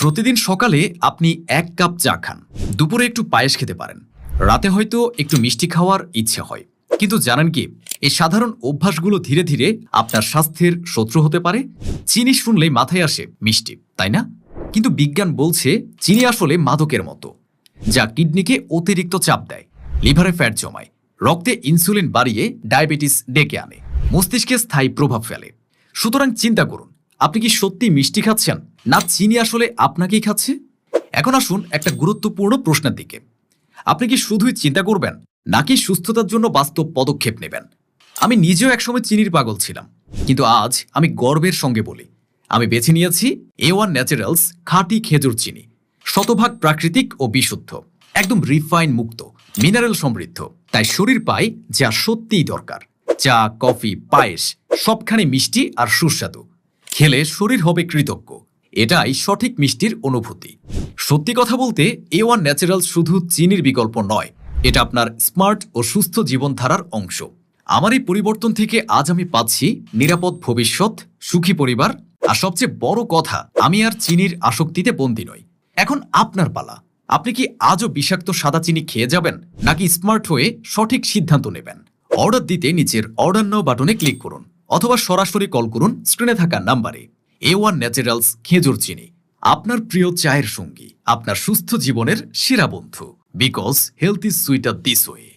প্রতিদিন সকালে আপনি এক কাপ চা খান। দুপুরে একটু পায়েস খেতে পারেন। রাতে হয়তো একটু মিষ্টি খাওয়ার ইচ্ছে হয়। কিন্তু জানেন কি, এই সাধারণ অভ্যাসগুলো ধীরে ধীরে আপনার স্বাস্থ্যের শত্রু হতে পারে। চিনি শুনলেই মাথায় আসে মিষ্টি, তাই না? কিন্তু বিজ্ঞান বলছে, চিনি আসলে মাদকের মতো, যা কিডনিকে অতিরিক্ত চাপ দেয়, লিভারে ফ্যাট জমায়, রক্তে ইনসুলিন বাড়িয়ে ডায়াবেটিস ডেকে আনে, মস্তিষ্কে স্থায়ী প্রভাব ফেলে। সুতরাং চিন্তা করুন, আপনি কি সত্যি মিষ্টি খাচ্ছেন? না, চিনি আসলে আপনাকেই খাচ্ছে? এখন আসুন একটা গুরুত্বপূর্ণ প্রশ্নের দিকে। আপনি কি শুধুই চিন্তা করবেন, নাকি সুস্থতার জন্য বাস্তব পদক্ষেপ নেবেন? আমি নিজেও একসময় চিনির পাগল ছিলাম, কিন্তু আজ আমি গর্বের সঙ্গে বলি, আমি বেছে নিয়েছি এ ওয়ান ন্যাচারালস খাঁটি খেজুর চিনি, শতভাগ প্রাকৃতিক ও বিশুদ্ধ, একদম রিফাইন মুক্ত, মিনারেল সমৃদ্ধ, তাই শরীর পায় যা সত্যিই দরকার। চা, কফি, পায়েস, সবখানে মিষ্টি আর সুস্বাদু। খেলে শরীর হবে কৃতজ্ঞ। এটাই সঠিক মিষ্টির অনুভূতি। সত্যি কথা বলতে এ ওয়ান ন্যাচারাল শুধু চিনির বিকল্প নয়, এটা আপনার স্মার্ট ও সুস্থ জীবনধারার অংশ। আমার এই পরিবর্তন থেকে আজ আমি পাচ্ছি নিরাপদ ভবিষ্যৎ, সুখী পরিবার, আর সবচেয়ে বড় কথা, আমি আর চিনির আসক্তিতে বন্দী নই। এখন আপনার পালা। আপনি কি আজও বিষাক্ত সাদা চিনি খেয়ে যাবেন, নাকি স্মার্ট হয়ে সঠিক সিদ্ধান্ত নেবেন? অর্ডার দিতে নিচের অর্ডার নাও বাটনে ক্লিক করুন, অথবা সরাসরি কল করুন স্ক্রিনে থাকা নাম্বারে। এ ওয়ান ন্যাচারালস খেজুর চিনি, আপনার প্রিয় চায়ের সঙ্গী, আপনার সুস্থ জীবনের সেরা বন্ধু। Because health is sweeter this way